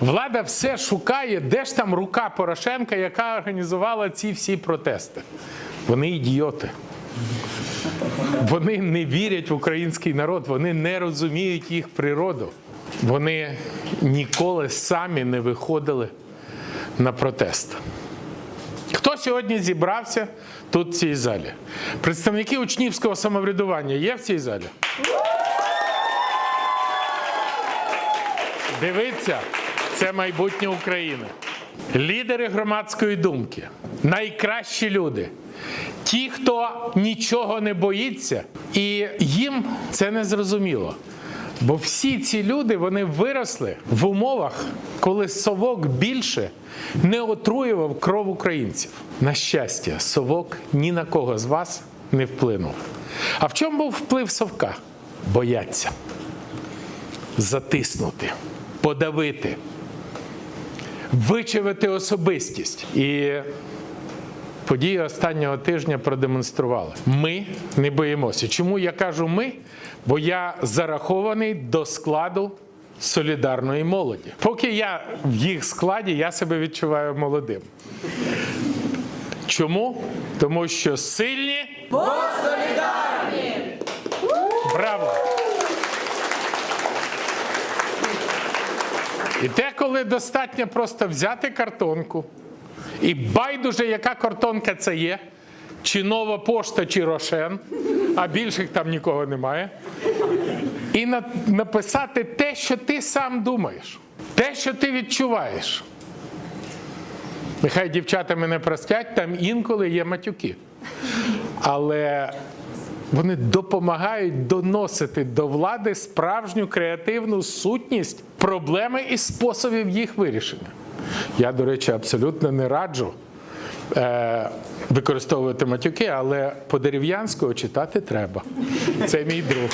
Влада все шукає, де ж там рука Порошенка, яка організувала ці всі протести. Вони ідіоти. Вони не вірять в український народ, вони не розуміють їх природу. Вони ніколи самі не виходили на протест. Хто сьогодні зібрався тут в цій залі? Представники учнівського самоврядування є в цій залі? Дивіться, це майбутнє України. Лідери громадської думки, найкращі люди, ті, хто нічого не боїться, і їм це не зрозуміло. Бо всі ці люди вони виросли в умовах, коли совок більше не отруював кров українців. На щастя, совок ні на кого з вас не вплинув. А в чому був вплив совка? Бояться затиснути, подавити, вичавити особистість. І події останнього тижня продемонстрували. Ми не боїмося. Чому я кажу ми? Бо я зарахований до складу солідарної молоді. Поки я в їх складі, я себе відчуваю молодим. Чому? Тому що сильні. Бо солідарні! Браво! І те, коли достатньо просто взяти картонку, і байдуже, яка картонка це є, чи нова пошта, чи рошен, а більших там нікого немає. І на- написати те, що ти сам думаєш, те, що ти відчуваєш. Нехай дівчата мене простять, там інколи є матюки. Але вони допомагають доносити до влади справжню креативну сутність проблеми і способів їх вирішення. Я, до речі, абсолютно не раджу е, використовувати матюки, але по дерев'янського читати треба. Це мій друг.